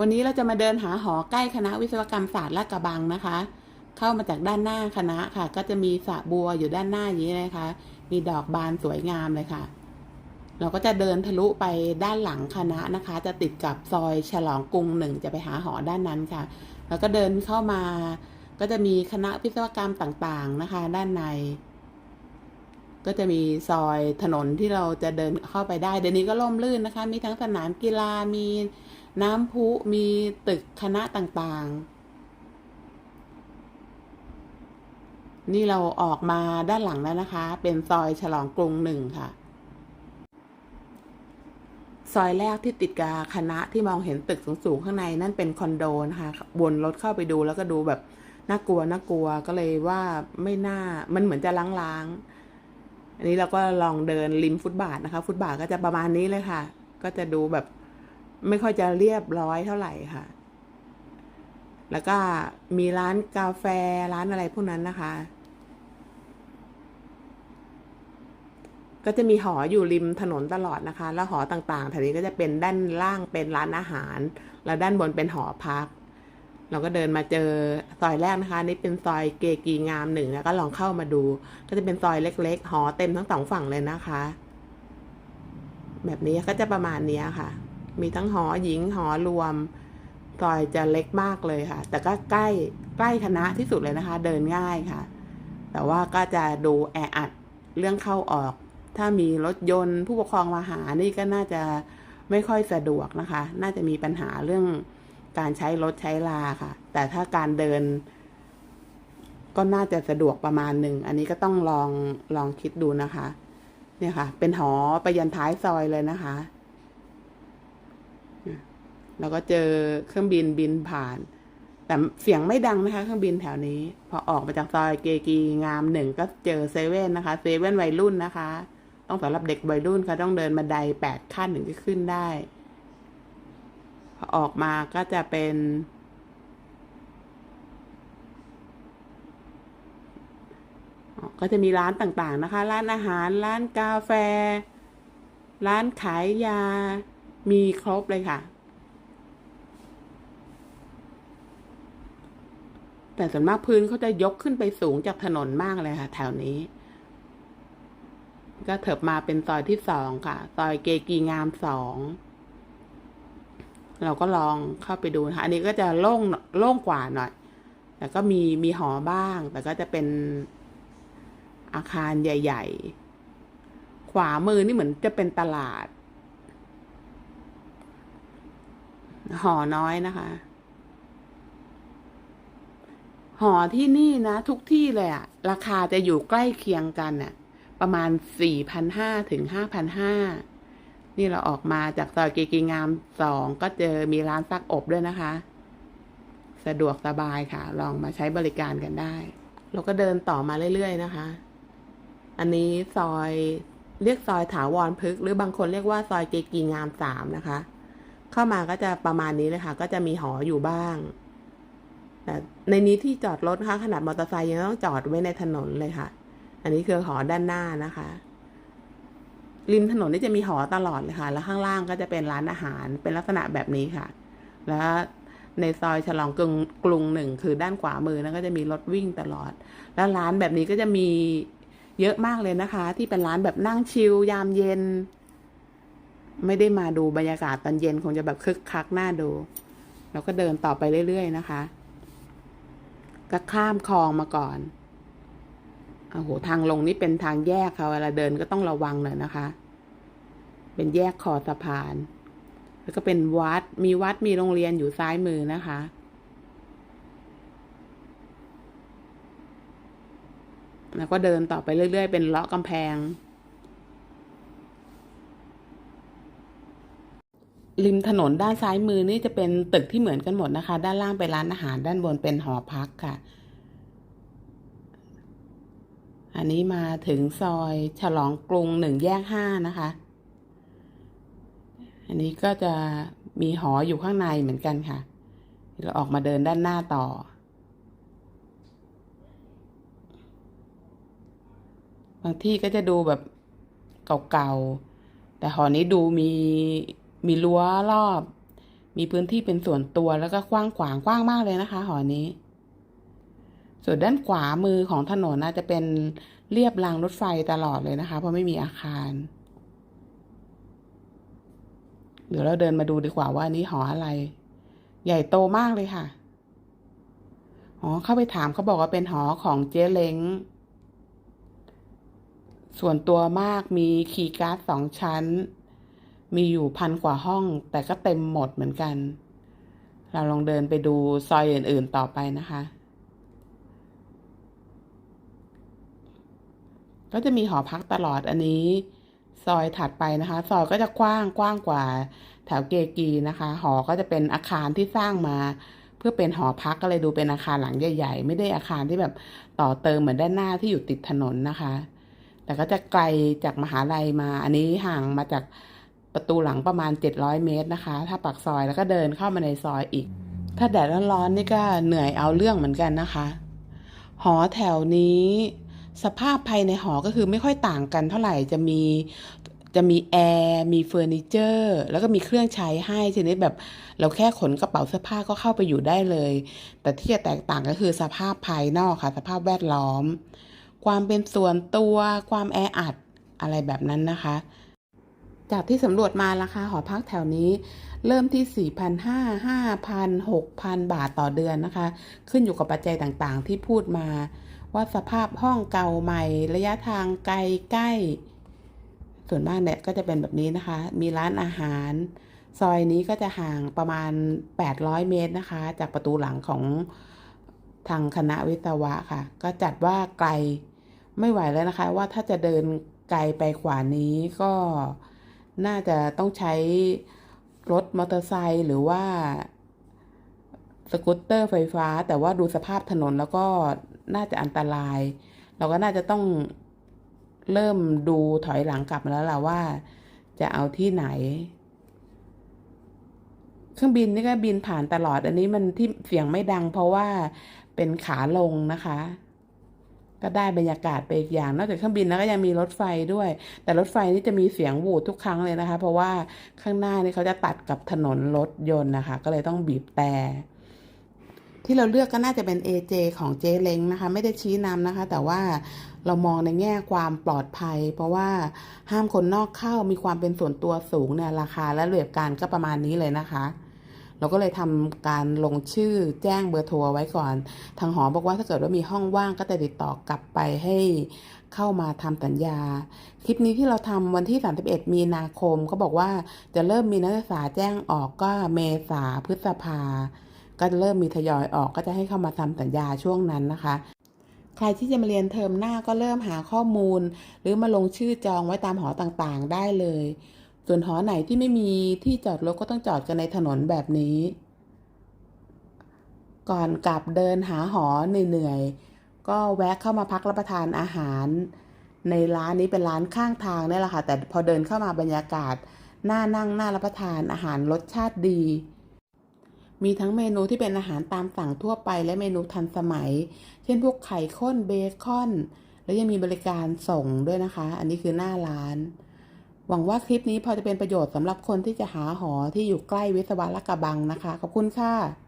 วันนี้เราจะมาเดินหาหอใกล้คณะวิศวกรรมศาสตร์ลาดกระบังนะคะ เข้ามาจากด้านหน้าคณะค่ะ ก็จะมีสระบัวอยู่ด้านหน้าอย่างนี้นะคะ มีดอกบานสวยงามเลยค่ะ เราก็จะเดินทะลุไปด้านหลังคณะนะคะ จะติดกับซอยฉลองกรุงหนึ่งจะไปหาหอด้านนั้นค่ะ แล้วก็เดินเข้ามา ก็จะมีคณะวิศวกรรมต่างๆนะคะ ด้านใน ก็จะมีซอยถนนที่เราจะเดินเข้าไปได้ เดี๋ยวนี้ก็ร่มรื่นนะคะ มีทั้งสนามกีฬามี น้ำพุมีตึกคณะต่างๆ นี่เราออกมาด้านหลังแล้วนะคะ เป็นซอยฉลองกรุงหนึ่งค่ะ ซอยแรกที่ติดกับคณะที่มองเห็นตึกสูงๆ ข้างในนั่นเป็นคอนโดนะคะวนรถเข้าไปดูแล้วก็ดูแบบน่ากลัวน่ากลัวก็เลยว่าไม่น่ามันเหมือนจะล้างๆ อันนี้เราก็ลองเดินริมฟุตบาทนะคะ ฟุตบาทก็จะประมาณนี้เลยค่ะ ก็จะดูแบบ ไม่ค่อยจะเรียบร้อยเท่าไหร่ค่ะ แล้วก็มีร้านกาแฟร้านอะไรพวกนั้นนะคะ ก็จะมีหออยู่ริมถนนตลอดนะคะ แล้วหอต่างๆแถวนี้ก็จะเป็นด้านล่างเป็นร้านอาหาร แล้วด้านบนเป็นหอพัก เราก็เดินมาเจอซอยแรกนะคะ นี่เป็นซอยเกกีงามหนึ่งแล้วก็ลองเข้ามาดู ก็จะเป็นซอยเล็ก ๆ หอเต็มทั้งสองฝั่งเลยนะคะ แบบนี้ก็จะประมาณนี้ค่ะ มีทั้งหอหญิงหอรวมซอยจะเล็กมากเลยค่ะ แต่ก็ใกล้ใกล้คณะที่สุดเลยนะคะ เดินง่ายค่ะ แต่ว่าก็จะดูแออัดเรื่องเข้าออก ถ้ามีรถยนต์ ผู้ปกครองมาหานี่ก็น่าจะไม่ค่อยสะดวกนะคะ น่าจะมีปัญหาเรื่องการใช้รถใช้ลาค่ะ แต่ถ้าการเดิน ก็น่าจะสะดวกประมาณหนึ่ง อันนี้ก็ต้องลองลองคิดดูนะคะ เนี่ยค่ะ เป็นหอไปยันท้ายซอยเลยนะคะ แล้วก็เจอเครื่องบินบินผ่าน แต่เสียงไม่ดังนะคะ เครื่องบินแถวนี้ พอออกมาจากซอยเกกีงามหนึ่งก็เจอเซเว่นนะคะเซเว่นวัยรุ่นนะคะ ต้องสำหรับเด็กวัยรุ่นค่ะต้องเดินบันไดแปดขั้นถึงจะขึ้นได้ พอออกมาก็จะเป็นก็จะมีร้านต่างๆนะคะ ร้านอาหาร ร้านกาแฟ ร้านขายยา มีครบเลยค่ะ แต่ส่วนมากพื้นเขาจะยกขึ้นไปสูงจากถนนมากเลยค่ะ แถวนี้ ก็เถิบมาเป็นซอยที่สองค่ะ ซอยเกกีงามสอง เราก็ลองเข้าไปดูนะคะอันนี้ก็จะโล่งโล่งกว่าหน่อย แต่ก็มีมีหอบ้าง แต่ก็จะเป็นอาคารใหญ่ ๆ ขวามือนี่เหมือนจะเป็นตลาด หอน้อยนะคะ หอที่นี่นะ ทุกที่เลยอะราคาจะอยู่ใกล้เคียงกันน่ะประมาณสี่พันห้าถึงห้าพันห้านี่เราออกมาจากซอยเกกีงามสองก็เจอมีร้านซักอบด้วยนะคะ สะดวกสบายค่ะ ลองมาใช้บริการกันได้ เราก็เดินต่อมาเรื่อยๆนะคะ อันนี้ซอยเรียกซอยถาวรพฤกษ์หรือบางคนเรียกว่าซอยเกกีงามสามนะคะ เข้ามาก็จะประมาณนี้เลยค่ะ ก็จะมีหออยู่บ้าง แต่ในนี้ที่จอดรถนะคะขนาดมอเตอร์ไซค์ยังต้องจอดไว้ในถนนเลยค่ะ อันนี้คือหอด้านหน้านะคะ ริมถนนนี่จะมีหอตลอดเลยค่ะ แล้วข้างล่างก็จะเป็นร้านอาหารเป็นลักษณะแบบนี้ค่ะ แล้วในซอยฉลองกรุงกรุงหนึ่งคือด้านขวามือนะก็จะมีรถวิ่งตลอด แล้วร้านแบบนี้ก็จะมีเยอะมากเลยนะคะ ที่เป็นร้านแบบนั่งชิลยามเย็น ไม่ได้มาดูบรรยากาศตอนเย็นคงจะแบบคึกคักน่าดูเราก็เดินต่อไปเรื่อยๆนะคะ ก็ข้ามคลองมาก่อนโอ้โหทางลงนี่เป็นทางแยกค่ะเวลาเดินก็ต้องระวังหน่อยนะคะ เป็นแยกคอสะพาน แล้วก็เป็นวัด มีวัดมีโรงเรียนอยู่ซ้ายมือนะคะแล้วก็เดินต่อไปเรื่อย ๆ เป็นเลาะกำแพง ริมถนนด้านซ้ายมือนี่จะเป็นตึกที่เหมือนกันหมดนะคะ ด้านล่างเป็นร้านอาหารด้านบนเป็นหอพักค่ะ อันนี้มาถึงซอยฉลองกรุงหนึ่งแยกห้านะคะ อันนี้ก็จะมีหออยู่ข้างในเหมือนกันค่ะ เราออกมาเดินด้านหน้าต่อ บางที่ก็จะดูแบบเก่าๆ แต่หอนี้ดูมี มีรั้วรอบ มีพื้นที่เป็นส่วนตัวแล้วก็กว้างขวางกว้างมากเลยนะคะ หอนี้ ส่วนด้านขวามือของถนนน่าจะเป็นเรียบรางรถไฟตลอดเลยนะคะ เพราะไม่มีอาคาร เดี๋ยวเราเดินมาดูดีกว่าว่าอันนี้หออะไร ใหญ่โตมากเลยค่ะอ๋อเข้าไปถามเขาบอกว่าเป็นหอของเจ๊เล้งส่วนตัวมากมีคีย์การ์ดสองชั้น มีอยู่พันกว่าห้อง แต่ก็เต็มหมดเหมือนกัน เราลองเดินไปดูซอยอื่นๆต่อไปนะคะ ก็จะมีหอพักตลอดอันนี้ ซอยถัดไปนะคะ ซอยก็จะกว้างกว้างกว่าแถวเกกีนะคะ หอก็จะเป็นอาคารที่สร้างมา เพื่อเป็นหอพักก็เลยดูเป็นอาคารหลังใหญ่ ๆ ไม่ได้อาคารที่แบบต่อเติมเหมือนด้านหน้าที่อยู่ติดถนนนะคะ แต่ก็จะไกลจากมหาลัยมา อันนี้ห่างมาจาก ประตูหลังประมาณ 700 เมตรนะคะ ถ้าปากซอยแล้วก็เดินเข้ามาในซอยอีก ถ้าแดดร้อนๆนี่ก็เหนื่อยเอาเรื่องเหมือนกันนะคะ หอแถวนี้ สภาพภายในหอก็คือไม่ค่อยต่างกันเท่าไหร่จะมีจะมีแอร์มีเฟอร์นิเจอร์แล้วก็มีเครื่องใช้ให้ชนิดแบบเราแค่ขนกระเป๋าเสื้อผ้าก็เข้าไปอยู่ได้เลย แต่ที่จะแตกต่างก็คือสภาพภายนอกค่ะ สภาพแวดล้อม ความเป็นส่วนตัวความแออัดอะไรแบบนั้นนะคะ จากที่สำรวจมาราคาหอพักแถวนี้ เริ่มที่ 4,500 5,000 6,000 บาทต่อเดือนนะคะ ขึ้นอยู่กับปัจจัยต่างๆ ที่พูดมา ว่าสภาพห้องเก่าใหม่ ระยะทางไกลใกล้ ส่วนมากเนี่ยก็จะเป็นแบบนี้นะคะ มีร้านอาหาร ซอยนี้ก็จะห่างประมาณ 800 เมตรนะคะ จากประตูหลังของทางคณะวิศวะค่ะ ก็จัดว่าไกลไม่ไหวแล้วนะคะ ว่าถ้าจะเดินไกลไปกว่านี้ก็ น่าจะต้องใช้รถมอเตอร์ไซค์หรือว่าสกูตเตอร์ไฟฟ้า แต่ว่าดูสภาพถนนแล้วก็น่าจะอันตราย เราก็น่าจะต้องเริ่มดูถอยหลังกลับมาแล้วล่ะว่า จะเอาที่ไหน เครื่องบินนี่ก็บินผ่านตลอด อันนี้มันที่เสียงไม่ดังเพราะว่าเป็นขาลงนะคะ ก็ได้บรรยากาศไปอีกอย่าง นอกจากเครื่องบินแล้วก็ยังมีรถไฟด้วย แต่รถไฟนี่จะมีเสียงหวูดทุกครั้งเลยนะคะ เพราะว่าข้างหน้านี่เขาจะตัดกับถนนรถยนต์นะคะ ก็เลยต้องบีบแต่ที่เราเลือกก็น่าจะเป็น AJ ของเจเล้งนะคะ ไม่ได้ชี้นำนะคะ แต่ว่าเรามองในแง่ความปลอดภัย เพราะว่าห้ามคนนอกเข้ามีความเป็นส่วนตัวสูงเนี่ยราคาและเบียบการก็ประมาณนี้เลยนะคะ เราก็เลยทำการลงชื่อแจ้งเบอร์โทรไว้ก่อน ทางหอบอกว่าถ้าเกิดว่ามีห้องว่างก็จะติดต่อกลับไปให้เข้ามาทำสัญญา คลิปนี้ที่เราทำวันที่ 31 มีนาคม ก็บอกว่าจะเริ่มมีนักศึกษาแจ้งออกก็เมษาพฤษภา ก็จะเริ่มมีทยอยออกก็จะให้เข้ามาทำสัญญาช่วงนั้นนะคะใครที่จะมาเรียนเทอมหน้าก็เริ่มหาข้อมูล หรือมาลงชื่อจองไว้ตามหอต่างๆ ได้เลย ส่วนหอไหนที่ไม่มีที่จอดรถก็ต้องจอดกันในถนนแบบนี้ ก่อนกลับเดินหาหอเหนื่อยๆก็แวะเข้ามาพักรับประทานอาหาร ในร้านนี้เป็นร้านข้างทางนี่แหละค่ะ แต่พอเดินเข้ามาบรรยากาศน่านั่งน่ารับประทานอาหารรสชาติดี มีทั้งเมนูที่เป็นอาหารตามสั่งทั่วไป และเมนูทันสมัย เช่นพวกไข่ข้นเบคอน แล้วยังมีบริการส่งด้วยนะคะ อันนี้คือหน้าร้าน หวังว่าคลิปนี้พอจะเป็นประโยชน์สำหรับคนที่จะหาหอที่อยู่ใกล้วิศวะละกระบังนะคะ ขอบคุณค่ะ